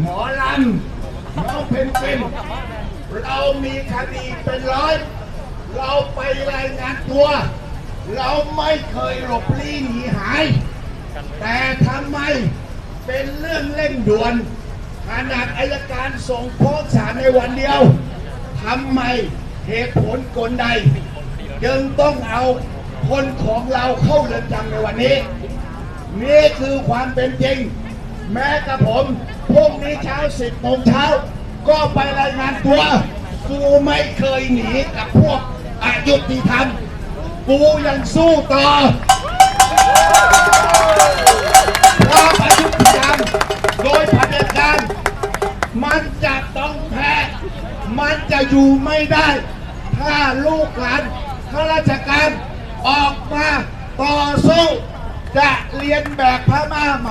หมอลำน้องเพนเป็นเรามีคดีเป็นร้อย เราไปรายงานตัว เราไม่เคยหลบลี้หนีหาย แต่ทำไมเป็นเรื่องเร่งด่วนขนาดอายการส่งฟ้องศาลในวันเดียวทำไมเหตุผลกลใดจึงต้องเอาคนของเราเข้าเรือนจำในวันนี้ นี่คือความเป็นจริง แม้กระผม พรุ่งนี้เช้าสิบโมงเช้า ก็ไปรายงานตัว กูไม่เคยหนีกับพวกอายุติธรรม กูยังสู้ต่อความอายุติธรรมโดยเผด็จการมันจะต้องแพ้ มันจะอยู่ไม่ได้ ถ้าลูกหลานข้าราชการออกมาต่อสู้จะเรียนแบบพม่าไหม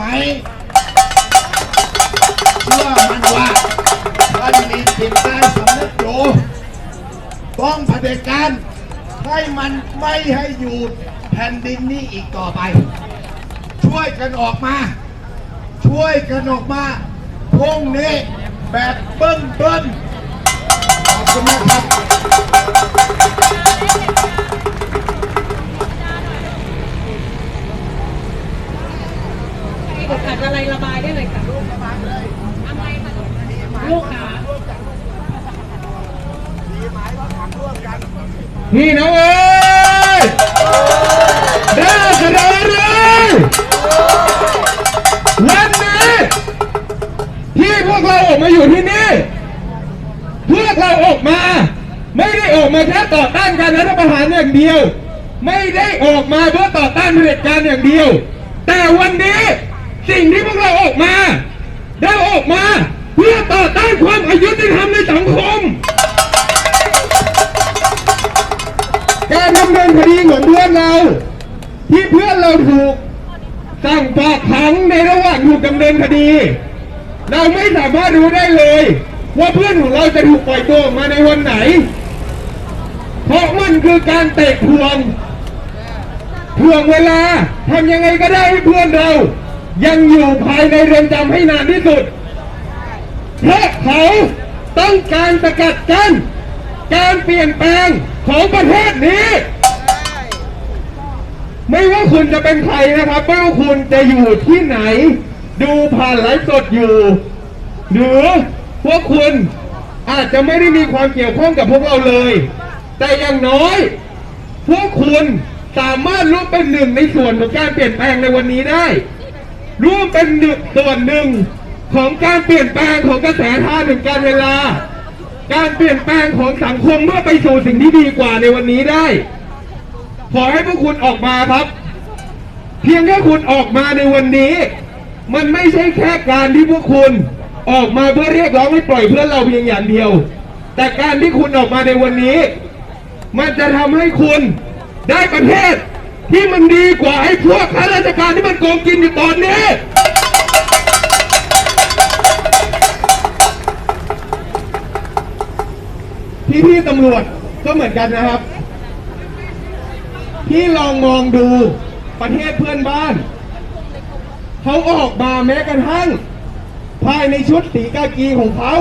เชื่อมันว่าท่านมีจิตใต้สำนึกอยู่ต้องเผด็จการให้มันไม่ให้อยู่แผ่นดินนี้อีกต่อไป ช่วยกันออกมา ช่วยกันออกมาพรุ่งนี้แบบเบิ้ลเบิ้ลขอบคุณนะครับอะไรระบายได้เลยค่ะลูกระบายเลย ลูกขาพี่น้องเอ้ยได้ขนาดเลยวันนี้ที่พวกเราออกมาอยู่ที่นี่ พวกเราออกมา ไม่ได้ออกมาแค่ต่อต้านการรัฐประหารอย่างเดียว ไม่ได้ออกมาเพื่อต่อต้านเผด็จการอย่างเดียว แต่วันนี้สิ่งที่พวกเราออกมา ได้ออกมา พื่อต่อต้านความอายุติธรรมในสังคม การดำเนินคดีของเพื่อนเรา ที่เพื่อนเราถูกสั่งฝากขังในระหว่างถูกดำเนินคดี เราไม่สามารถรู้ได้เลย ว่าเพื่อนของเราจะถูกปล่อยตัวออกมาในวันไหน เพราะมันคือการเตะทวงทวงเวลาทำยังไงก็ได้ให้เพื่อนเรา ยังอยู่ภายในเรือนจำให้นานที่สุด เพราะเขาต้องการสกัดกั้นการเปลี่ยนแปลงของประเทศนี้ ไม่ว่าคุณจะเป็นใครนะครับ ไม่ว่าคุณจะอยู่ที่ไหน ดูผ่านไลฟ์สดอยู่ หรือพวกคุณอาจจะไม่ได้มีความเกี่ยวข้องกับพวกเราเลย แต่อย่างน้อย พวกคุณสามารถร่วมเป็นหนึ่งในส่วนของการเปลี่ยนแปลงในวันนี้ได้ ร่วมเป็นหนึ่งส่วนหนึ่ง ของการเปลี่ยนแปลงของกระแสท่างแห่งการเวลา การเปลี่ยนแปลงของสังคมเมื่อไปสู่สิ่งที่ดีกว่าในวันนี้ได้ ขอให้พวกคุณออกมาครับ เพียงแค่คุณออกมาในวันนี้ มันไม่ใช่แค่การที่พวกคุณออกมาเพื่อเรียกร้องให้ปล่อยเพื่อนเราเพียงอย่างเดียว แต่การที่คุณออกมาในวันนี้ มันจะทำให้คุณได้ประเทศที่มันดีกว่าไอ้พวกข้าราชการที่มันโกงกินอยู่ตอนนี้ พี่พี่ๆตำรวจก็เหมือนกันนะครับ พี่ลองมองดูประเทศเพื่อนบ้าน เขาออกมาแม้กระทั่ง ภายในชุดสีกากีของเขา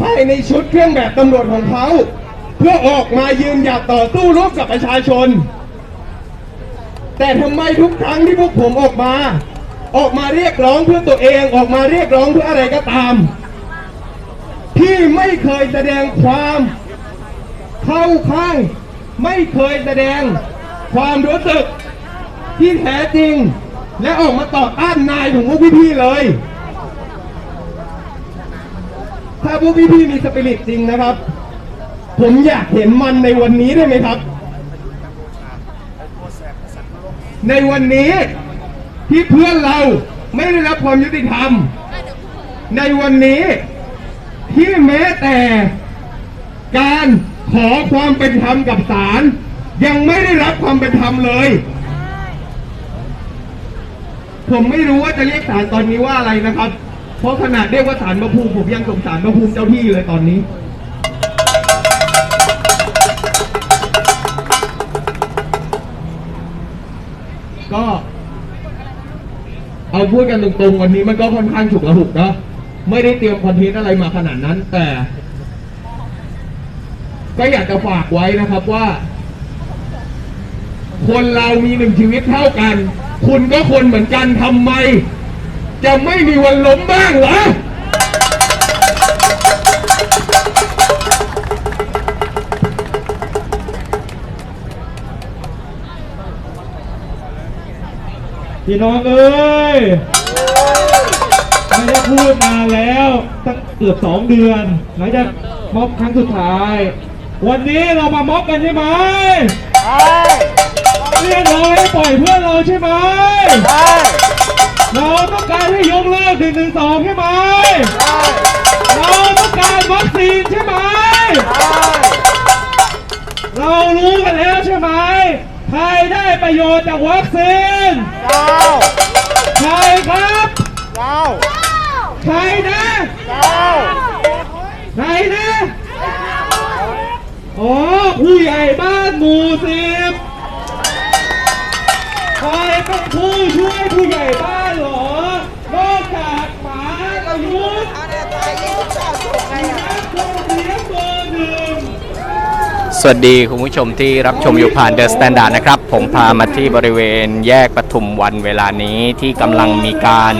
ภายในชุดเครื่องแบบตำรวจของเขา เพื่อออกมายืนหยัดต่อสู้รบกับประชาชน แต่ทำไมทุกครั้งที่พวกผมออกมา ออกมาเรียกร้องเพื่อตัวเองออกมาเรียกร้องเพื่ออะไรก็ตาม ที่ไม่เคยแสดงความเข้าข้าง ไม่เคยแสดงความรู้สึกที่แท้จริง และออกมาต่อต้านนายของพวกพี่ๆเลย ถ้าพวกพี่ๆมีสปิริตจริงนะครับ ผมอยากเห็นมันในวันนี้ได้ไหมครับ ในวันนี้ที่เพื่อนเราไม่ได้รับความยุติธรรม ในวันนี้ ที่แม้แต่การขอความเป็นธรรมกับศาลยังไม่ได้รับความเป็นธรรมเลย ผมไม่รู้ว่าจะเรียกศาลตอนนี้ว่าอะไรนะครับ เพราะขนาดเรียกว่าศาลพระภูมิผมยังสงสารพระภูมิเจ้าที่เลยตอนนี้ ก็ เอาพูดกันตรงๆวันนี้มันก็ค่อนข้างฉุกละหุกเนาะ ไม่ได้เตรียมคอนเทนต์อะไรมาขนาดนั้น แต่ ก็อยากจะฝากไว้นะครับว่า คนเรามีหนึ่งชีวิตเท่ากัน คุณก็คนเหมือนกันทำไม จะไม่มีวันล้มบ้างเหรอพี่น้องเอ้ย พูดนานแล้วตั้งเกือบสองเดือนหลังจากม็อบครั้งสุดท้าย วันนี้เรามาม็อบกันใช่ไหมเรียกร้องให้ปล่อยเพื่อนเราใช่ไหมเราต้องการให้ยกเลิกหนึ่งหนึ่งสองใช่ไหมเราต้องการวัคซีนใช่ไหมเรารู้กันแล้วใช่ไหมใครได้ประโยชน์จากวัคซีนใครครับ ใครนะใครนะอ๋อผู้ใหญ่บ้านหมู่สิบใครเป็นผู้ช่วยผู้ใหญ่บ้านเหรอนอกจากหมาประยุนสวัสดีคุณผู้ชมที่รับชมอยู่ผ่านเดอะสแตนดาร์ดนะครับ ผมพามาที่บริเวณแยกปทุมวันเวลานี้ที่กำลังมีการ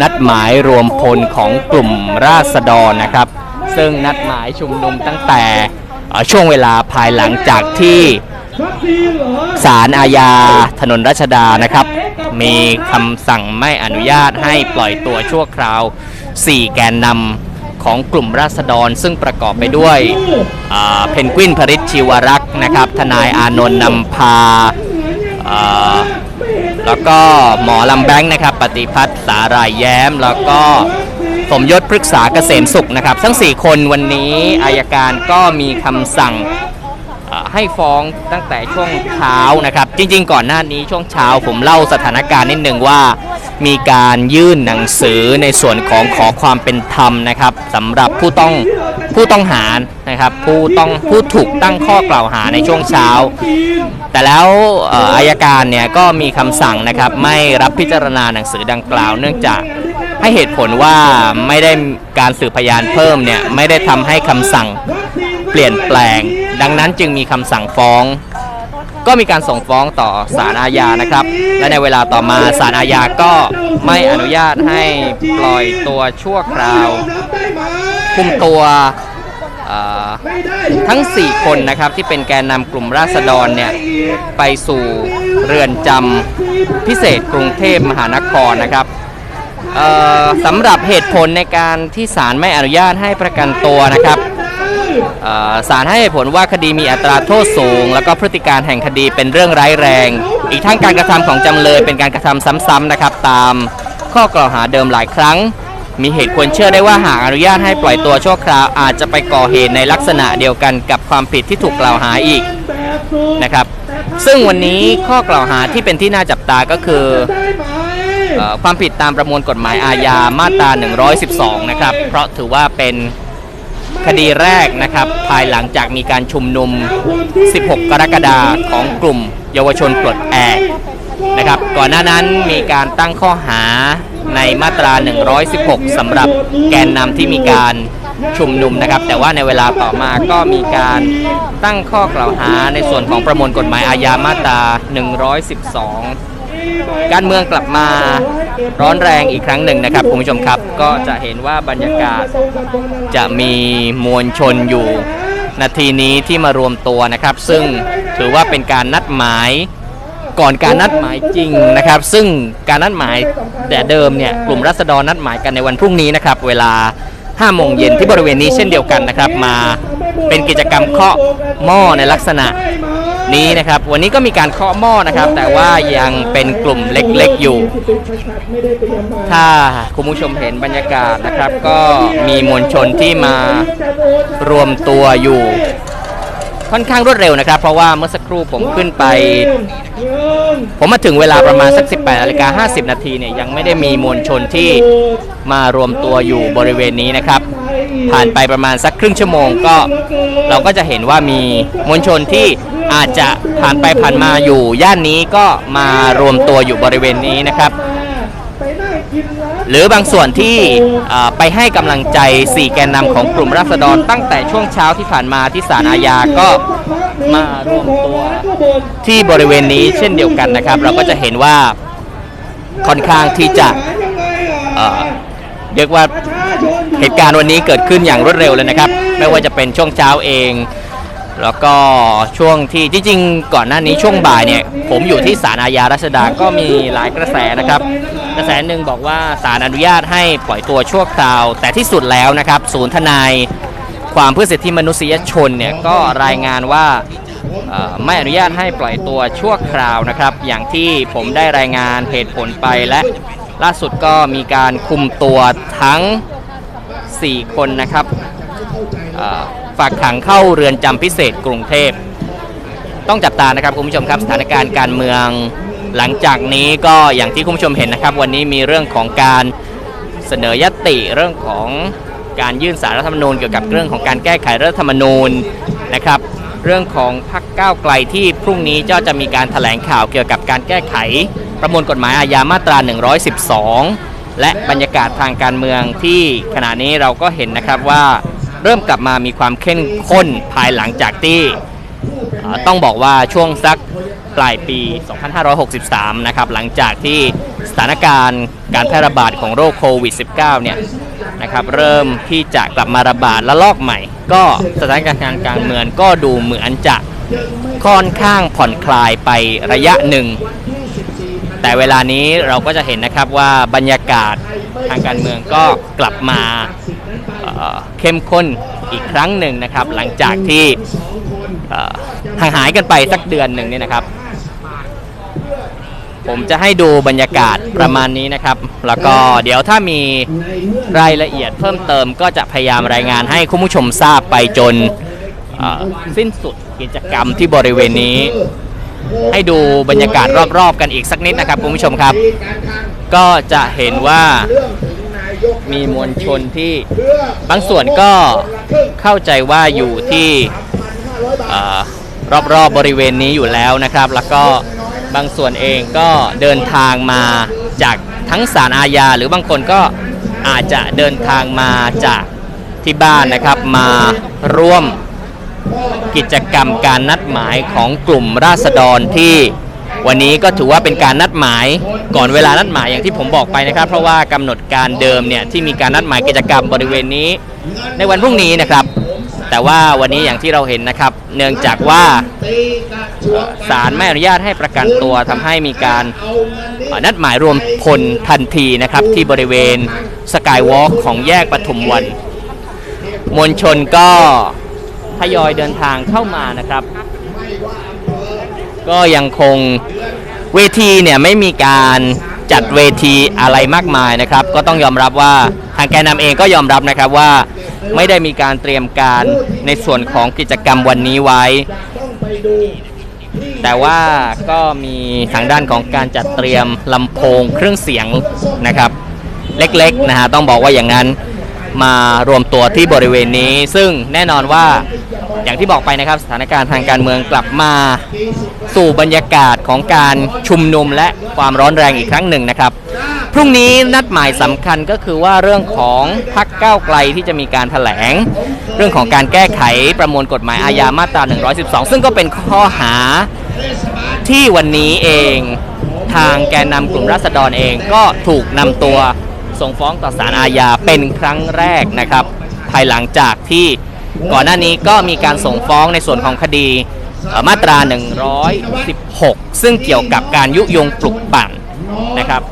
นัดหมายรวมพลของกลุ่มราษฎรนะครับ ซึ่งนัดหมายชุมนุมตั้งแต่ช่วงเวลาภายหลังจากที่ศาลอาญาถนนรัชดานะครับ มีคำสั่งไม่อนุญาตให้ปล่อยตัวชั่วคราว 4 แกนนำของกลุ่มราษฎร ซึ่งประกอบไปด้วยเพนกวินพริชชิวรักษ์นะครับ ทนายอานนท์นำพา แล้วก็หมอลำแบงค์นะครับ ปฏิพัฒน์สาหรายแย้ม แล้วก็สมยศพฤกษาเกษมสุขนะครับ ทั้ง 4 คนวันนี้อายการก็มีคำสั่งให้ฟ้องตั้งแต่ช่วงเช้านะครับ จริงๆ ก่อนหน้านี้ช่วงเช้าผมเล่าสถานการณ์นิดหนึ่งว่า มีการยื่นหนังสือในส่วนของขอความเป็นธรรมนะครับสำหรับผู้ต้อง ผู้ต้องหานะครับผู้ต้องผู้ถูกตั้งข้อกล่าวหาในช่วงเช้า แต่แล้วเอ่ออายการเนี่ยก็มีคำสั่งนะครับไม่รับพิจารณาหนังสือดังกล่าว เนื่องจากให้เหตุผลว่าไม่ได้การสืบพยานเพิ่มเนี่ยไม่ได้ทำให้คำสั่งเปลี่ยนแปลง ดังนั้นจึงมีคำสั่งฟ้องก็มีการส่งฟ้องต่อศาลอาญานะครับ และในเวลาต่อมาศาลอาญาก็ไม่อนุญาตให้ปล่อยตัวชั่วคราว คุมตัวทั้ง 4 คนนะครับที่เป็นแกนนำกลุ่มราษฎรเนี่ยไปสู่เรือนจำพิเศษกรุงเทพมหานครนะครับสำหรับเหตุผลในการที่ศาลไม่อนุญาตให้ประกันตัวนะครับศาลให้เหตุผลว่าคดีมีอัตราโทษสูง แล้วก็พฤติการแห่งคดีเป็นเรื่องร้ายแรง อีกทั้งการกระทำของจำเลยเป็นการกระทำซ้ำๆนะครับตามข้อกล่าวหาเดิมหลายครั้ง มีเหตุควรเชื่อได้ว่าหากอนุญาตให้ปล่อยตัวชั่วคราวอาจจะไปก่อเหตุในลักษณะเดียวกันกับความผิดที่ถูกกล่าวหาอีกนะครับ ซึ่งวันนี้ข้อกล่าวหาที่เป็นที่น่าจับตาก็คืออความผิดตามประมวลกฎหมายอาญามาตรา 112 นะครับ เพราะถือว่าเป็นคดีแรกนะครับ ภายหลังจากมีการชุมนุม 16 กรกฎาคมของกลุ่มเยาวชนปลดแอกนะครับ ก่อนหน้านั้นมีการตั้งข้อหา ในมาตรา 116สำหรับแกนนำที่มีการชุมนุมนะครับ แต่ว่าในเวลาต่อมาก็มีการตั้งข้อกล่าวหาในส่วนของประมวลกฎหมายอาญามาตรา 112 การเมืองกลับมาร้อนแรงอีกครั้งหนึ่งนะครับคุณผู้ชมครับก็จะเห็นว่าบรรยากาศจะมีมวลชนอยู่นาทีนี้ที่มารวมตัวนะครับ ซึ่งถือว่าเป็นการนัดหมาย ก่อนการนัดหมายจริงนะครับ ซึ่งการนัดหมายแต่เดิมเนี่ยกลุ่มรัษฎรนัดหมายกันในวันพรุ่งนี้นะครับ เวลา5โมงเย็นที่บริเวณนี้เช่นเดียวกันนะครับ มาเป็นกิจกรรมเคาะหม้อในลักษณะนี้นะครับ วันนี้ก็มีการเคาะหม้อนะครับ แต่ว่ายังเป็นกลุ่มเล็กๆอยู่ ถ้าคุณผู้ชมเห็นบรรยากาศนะครับ ก็มีมวลชนที่มารวมตัวอยู่ ค่อนข้างรวดเร็วนะครับ เพราะว่าเมื่อสักครู่ผมขึ้นไป ผมมาถึงเวลาประมาณสัก 18นาฬิกา50 นาทีเนี่ยยังไม่ได้มีมวลชนที่มารวมตัวอยู่บริเวณนี้นะครับ ผ่านไปประมาณสักครึ่งชั่วโมงก็เราก็จะเห็นว่ามีมวลชนที่อาจจะผ่านไปผ่านมาอยู่ย่านนี้ก็มารวมตัวอยู่บริเวณนี้นะครับ หรือบางส่วนที่ไปให้กำลังใจ 4 แกนนำของกลุ่มราษฎรตั้งแต่ช่วงเช้าที่ผ่านมาที่ศาลอาญาก็มารวมตัวที่บริเวณนี้เช่นเดียวกันนะครับ เราก็จะเห็นว่าค่อนข้างที่จะเอ่อเรียกว่าเหตุการณ์วันนี้เกิดขึ้นอย่างรวดเร็วเลยนะครับ ไม่ว่าจะเป็นช่วงเช้าเอง แล้วก็ช่วงที่จริงๆก่อนหน้านี้ช่วงบ่ายเนี่ย ผมอยู่ที่ศาลอาญารัชดาก็มีหลายกระแสนะครับ กระแสหนึ่งบอกว่าศาลอนุญาตให้ปล่อยตัวชั่วคราว แต่ที่สุดแล้วนะครับ ศูนย์ทนายความเพื่อสิทธิมนุษยชนเนี่ยก็รายงานว่าไม่อนุญาตให้ปล่อยตัวชั่วคราวนะครับ อย่างที่ผมได้รายงานเหตุผลไปและล่าสุดก็มีการคุมตัวทั้ง 4 คนนะครับฝากขังเข้าเรือนจำพิเศษกรุงเทพ ต้องจับตานะครับคุณผู้ชมครับสถานการณ์การเมือง หลังจากนี้ก็อย่างที่คุณผู้ชมเห็นนะครับ วันนี้มีเรื่องของการเสนอยติเรื่องของการยื่นสารรัฐธรรมนูญเกี่ยวกับเรื่องของการแก้ไขรัฐธรรมนูญนะครับ เรื่องของพรรคก้าวไกลที่พรุ่งนี้ก็จะมีการแถลงข่าวเกี่ยวกับการแก้ไข ประมวลกฎหมายอาญามาตรา 112 และบรรยากาศทางการเมืองที่ขณะนี้เราก็เห็นนะครับว่าเริ่มกลับมามีความเข้มข้นภายหลังจากที่ต้องบอกว่าช่วงสัก ปลายปี 2563 นะครับ หลังจากที่สถานการณ์การแพร่ระบาดของโรคโควิด -19 เนี่ยนะครับ เริ่มที่จะกลับมาระบาดระลอกใหม่ ก็สถานการณ์การการเมืองก็ดูเหมือนจะค่อนข้างผ่อนคลายไประยะหนึ่ง แต่เวลานี้เราก็จะเห็นนะครับว่าบรรยากาศทางการเมืองก็กลับมาเเข้มข้นอีกครั้งหนึ่งนะครับ หลังจากที่ห่างหายกันไปสักเดือนหนึ่งเนี่ยนะครับ ผมจะให้ดูบรรยากาศประมาณนี้นะครับ แล้วก็เดี๋ยวถ้ามีรายละเอียดเพิ่มเติมก็จะพยายามรายงานให้คุณผู้ชมทราบไปจนสิ้นสุดกิจกรรมที่บริเวณนี้ ให้ดูบรรยากาศรอบๆ กันอีกสักนิดนะครับคุณผู้ชมครับ ก็จะเห็นว่ามีมวลชนที่บางส่วนก็เข้าใจว่าอยู่ที่รอบๆบบริเวณนี้อยู่แล้วนะครับ แล้วก็ บางส่วนเองก็เดินทางมาจากทั้งศาลอาญาหรือบางคนก็อาจจะเดินทางมาจากที่บ้านนะครับมาร่วมกิจกรรมการนัดหมายของกลุ่มราษฎรที่วันนี้ก็ถือว่าเป็นการนัดหมายก่อนเวลานัดหมายอย่างที่ผมบอกไปนะครับ เพราะว่ากำหนดการเดิมเนี่ยที่มีการนัดหมายกิจกรรมบริเวณนี้ ในวันพรุ่งนี้นะครับ แต่ว่าวันนี้อย่างที่เราเห็นนะครับ เนื่องจากว่าศาลไม่อนุญาตให้ประกันตัวทำให้มีการนัดหมายรวมพลทันทีนะครับ ที่บริเวณสกายวอล์กของแยกปทุมวัน มวลชนก็ทยอยเดินทางเข้ามานะครับ ก็ยังคงเวทีเนี่ยไม่มีการจัดเวทีอะไรมากมายนะครับ ก็ต้องยอมรับว่าทางแกนนำเองก็ยอมรับนะครับว่า ไม่ได้มีการเตรียมการในส่วนของกิจกรรมวันนี้ไว้ แต่ว่าก็มีทางด้านของการจัดเตรียมลำโพงเครื่องเสียงนะครับ เล็กๆนะฮะต้องบอกว่าอย่างนั้นมารวมตัวที่บริเวณนี้ ซึ่งแน่นอนว่า อย่างที่บอกไปนะครับสถานการณ์ทางการเมืองกลับมาสู่บรรยากาศของการชุมนุมและความร้อนแรงอีกครั้งหนึ่งนะครับ พรุ่งนี้นัดหมายสำคัญก็คือว่าเรื่องของพักก้าวไกลที่จะมีการถแถลง เรื่องของการแก้ไขประมวลกฎหมายอาญามาตรา 112 ซึ่งก็เป็นข้อหาที่วันนี้เองทางแกนนำกลุ่มราษฎรเองก็ถูกนำตัวส่งฟ้องต่อศาลอาญาเป็นครั้งแรกนะครับ ภายหลังจากที่ ก่อนหน้านี้ก็มีการส่งฟ้องในส่วนของคดีมาตรา 116 ซึ่งเกี่ยวกับการยุยงปลุกปั่นนะครับ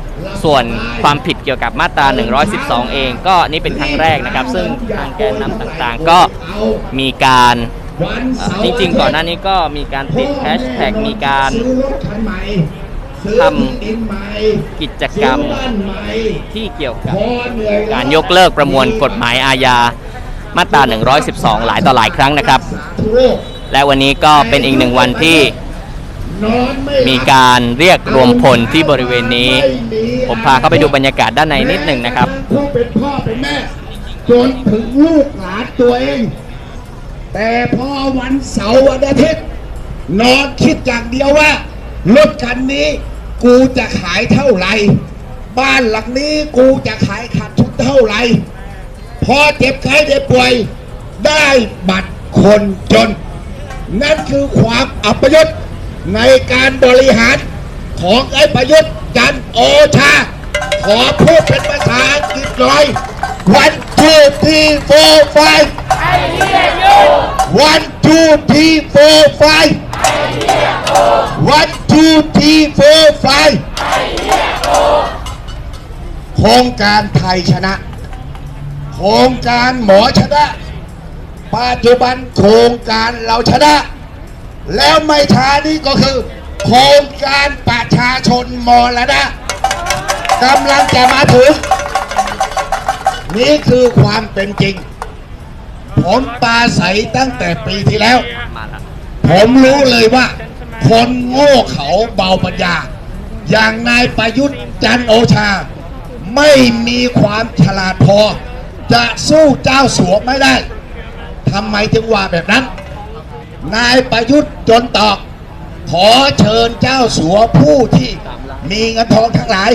ส่วนความผิดเกี่ยวกับมาตรา 112 เองก็นี่เป็นครั้งแรกนะครับ ซึ่งทางแกนนำต่างๆ ก็มีการจริงๆ ก่อนหน้านี้ก็มีการติดแฮชแท็กมีการทำกิจกรรมที่เกี่ยวกับการยกเลิกประมวลกฎหมายอาญา มาตรา 112 หลายต่อหลายครั้งนะครับ และวันนี้ก็เป็นอีกหนึ่งวันที่มีการเรียกรวมพลที่บริเวณนี้ ผมพาเข้าไปดูบรรยากาศด้านในนิดหนึ่งนะครับผู้เป็นพ่อเป็นแม่จนถึงลูกหลานตัวเอง แต่พอวันเสาร์วันอาทิตย์นอนคิดอย่างเดียวว่ารถคันนี้กูจะขายเท่าไหร่ บ้านหลังนี้กูจะขายขาดทุนเท่าไหร่ พอเจ็บไข้ได้ป่วย ได้บัตรคนจน นั่นคือความอัปยศในการบริหารของไอ้ประยุทธ์จันทร์โอชา ขอพูดเป็นภาษาอังกฤษหน่อย one two three four five one two three four five one two three four five โครงการไทยชนะ โครงการหมอชนะ ปัจจุบันโครงการเราชนะ แล้วไม่ช้านี้ก็คือ โครงการประชาชนมรณะกำลังจะมาถึง นี่คือความเป็นจริง ผมปาศัยตั้งแต่ปีที่แล้ว ผมรู้เลยว่า คนโง่เขาเบาปัญญา อย่างนายประยุทธ์จันโอชา ไม่มีความฉลาดพอ จะสู้เจ้าสัวไม่ได้ทำไมจึงว่าแบบนั้น นายประยุทธ์จนตอก ขอเชิญเจ้าสัวผู้ที่มีเงินทองทั้งหลาย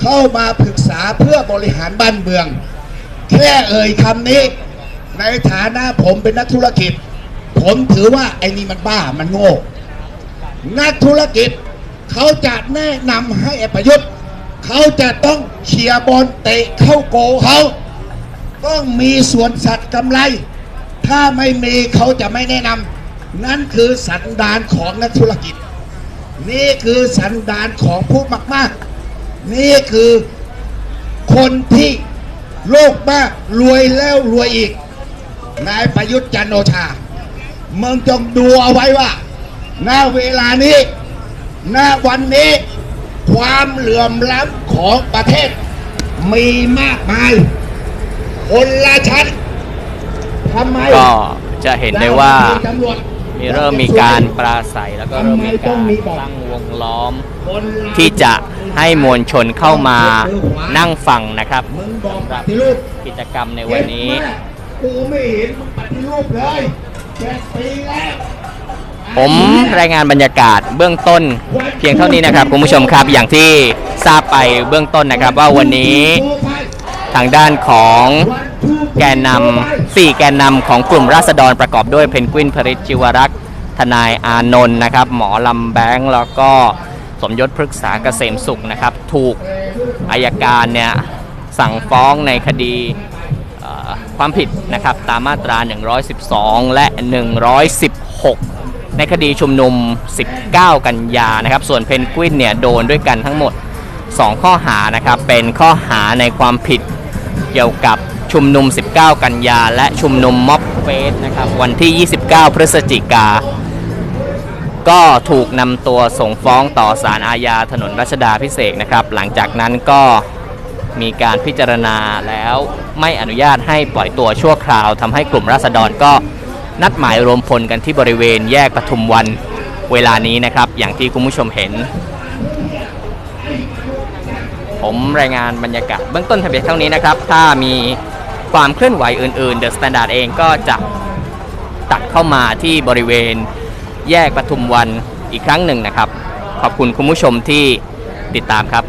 เข้ามาปรึกษาเพื่อบริหารบ้านเมือง แค่เอ่ยคำนี้ ในฐานะผมเป็นนักธุรกิจ ผมถือว่าไอ้นี่มันบ้ามันโง่ นักธุรกิจเขาจะแนะนำให้ประยุทธ์ เขาจะต้องเชียบอลเตะเข้าโกเขา ต้องมีส่วนสัตว์กำไร ถ้าไม่มีเขาจะไม่แนะนำนั่นคือสันดานของนักธุรกิจ นี่คือสันดานของผู้มาก ๆ นี่คือคนที่โลภมากรวยแล้วรวยอีก นายประยุทธ์จันโอชามึงจงดูเอาไว้ว่าณเวลานี้ณวันนี้ ความเหลื่อมล้ำของประเทศมีมากมาย คนละชั้นทำไมก็จะเห็นได้ว่าตำรวจมีเริ่มมีการปราศัยแล้วก็เริ่มมีการตั้งวงล้อมคนละที่จะให้มวลชนเข้ามานั่งฟังนะครับมึงบอกสำหปรับฏิรูปกิจกรรมในวันนี้เห็นไหมกูไม่เห็นมึงปฏิรูปเลยเจ็ดปีแล้วผมรายงานบรรยากาศเบื้องต้น เพียงเท่านี้นะครับคุณผู้ชมครับอย่างที่ทราบไปเบื้องต้นนะครับ ว่าวันนี้ ทางด้านของแกนนำสี่แกนนำของกลุ่มราษฎรประกอบด้วยเพนกวินพริชจิวรักษ์ทนายอานนท์นะครับ หมอลำแบงค์แล้วก็สมยศพฤกษาเกษมสุขนะครับ ถูกอายการเนี่ยสั่งฟ้องในคดีความผิดนะครับตามมาตรา 112 และ 116 ในคดีชุมนุม 19 กันยานะครับ ส่วนเพนกวินเนี่ยโดนด้วยกันทั้งหมด 2 ข้อหานะครับ เป็นข้อหาในความผิด เกี่ยวกับชุมนุม 19 กันยา และชุมนุมม็อบเฟสนะครับวันที่ 29 พฤศจิกา ก็ถูกนำตัวส่งฟ้องต่อศาลอาญาถนนรัชดาพิเศษนะครับ หลังจากนั้นก็มีการพิจารณาแล้วไม่อนุญาตให้ปล่อยตัวชั่วคราวทำให้กลุ่มราษฎรก็นัดหมายรวมพลกันที่บริเวณแยกปทุมวันเวลานี้นะครับ อย่างที่คุณผู้ชมเห็น ผมรายงานบรรยากาศเบื้องต้นทะเบียนเท่านี้นะครับ ถ้ามีความเคลื่อนไหวอื่นๆ เดอะสแตนดาร์ดเองก็จะตัดเข้ามาที่บริเวณแยกปทุมวันอีกครั้งหนึ่งนะครับ ขอบคุณคุณผู้ชมที่ติดตามครับ